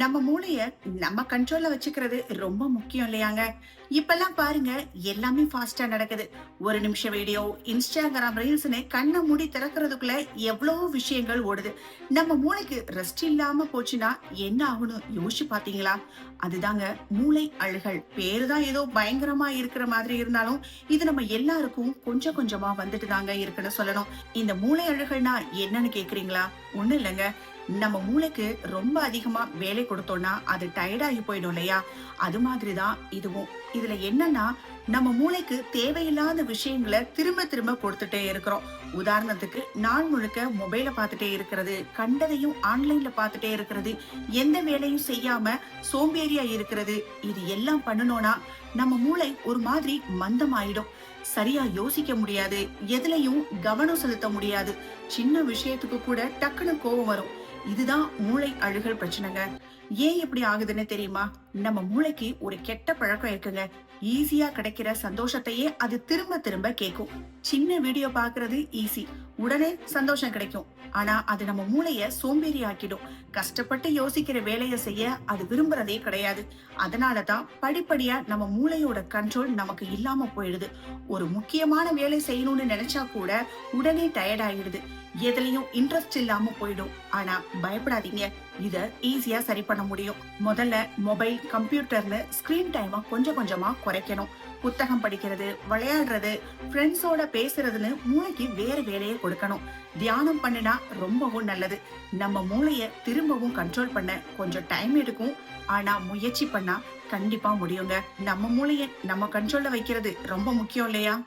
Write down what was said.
நம்ம மூளைய நம்ம கண்ட்ரோல்ல வச்சுக்கிறது ரொம்ப முக்கியம் இல்லையாங்க? இப்பெல்லாம் பாருங்க எல்லாமே ஃபாஸ்டா நடக்குது. ஒரு நிமிஷம் வீடியோ இன்ஸ்டாகிராம் ரீல்ஸ்னு கண்ணை மூடி திறக்கிறதுக்குள்ள எவ்வளவோ விஷயங்கள் ஓடுது. நம்ம மூளைக்கு ரெஸ்ட் இல்லாம போச்சுன்னா என்ன ஆகணும் யோசிச்சு பாத்தீங்களா அதுதாங்க மூளை அழுகல். பேரு தான் ஏதோ பயங்கரமா இருக்கிற மாதிரி இருந்தாலும் இது நம்ம எல்லாருக்கும் கொஞ்சம் கொஞ்சமா வந்துட்டு தாங்க இருக்குன்னு சொல்லணும். இந்த மூளை அழுகல்னா என்னன்னு கேக்குறீங்களா? ஒண்ணு இல்லைங்க. நம்ம மூளைக்கு ரொம்ப அதிகமா வேலை கொடுத்தோம்னா அது டயர்டாகி போயிடும் இல்லையா? அது மாதிரிதான் இதுவும் இதுல என்னன்னா நம்ம மூளைக்கு தேவையில்லாத விஷயங்களை திரும்ப திரும்ப கொடுத்துட்டே இருக்கிறோம். உதாரணத்துக்கு நான் முழுக்க மொபைல பார்த்துட்டே இருக்கிறது கண்டதையும் ஆன்லைன்ல பார்த்துட்டே இருக்கிறது எந்த வேலையும் செய்யாம சோம்பேறியா இருக்கிறது இது எல்லாம் பண்ணணும்னா நம்ம மூளை ஒரு மாதிரி மந்தம் ஆயிடும் சரியா யோசிக்க முடியாது எதுலயும் கவனம் செலுத்த முடியாது. சின்ன விஷயத்துக்கு கூட டக்குன்னு கோபம் வரும். இதுதான் மூளை அழுகல் பிரச்சனைங்க. ஏன் இப்படி ஆகுதுன்னு தெரியுமா? நம்ம மூளைக்கு ஒரு கெட்ட பழக்கம் இருக்குங்க. ஈஸியா கிடைக்கிற சந்தோஷத்தையே அது திரும்ப திரும்ப கேட்கும் சின்ன வீடியோ பாக்குறது ஈஸி உடனே சந்தோஷம் கிடைக்கும். ஆனா அது நம்ம மூளைய சோம்பேறி ஆக்கிடும் கஷ்டப்பட்டு யோசிக்கிற வேலையை செய்ய அது விரும்புறதே கிடையாது. அதனாலதான் படிப்படியா நம்ம மூளையோட கண்ட்ரோல் நமக்கு இல்லாம போயிடுது. ஒரு முக்கியமான வேலை செய்யணும்னு நினைச்சா கூட உடனே டயர்ட் ஆயிடுது. எதுலயும் இன்ட்ரெஸ்ட் இல்லாம போயிடும். ஆனா பயப்படாதீங்க. இத ஈஸியா சரி பண்ண முடியும். முதல்ல மொபைல் கம்ப்யூட்டர்னு ஸ்கிரீன் டைமை கொஞ்சம் கொஞ்சமா குறைக்கணும். புத்தகம் படிக்கிறது விளையாடுறது ஃப்ரெண்ட்ஸோட பேசுறதுன்னு மூளைக்கு வேற வேலையை கொடுக்கணும். தியானம் பண்ணினா ரொம்பவும் நல்லது. நம்ம மூளைய திரும்பவும் கண்ட்ரோல் பண்ண கொஞ்சம் டைம் எடுக்கும். ஆனா முயற்சி பண்ணா கண்டிப்பா முடியுங்க. நம்ம மூளைய நம்ம கண்ட்ரோல்ல வைக்கிறது ரொம்ப முக்கியம் இல்லையா?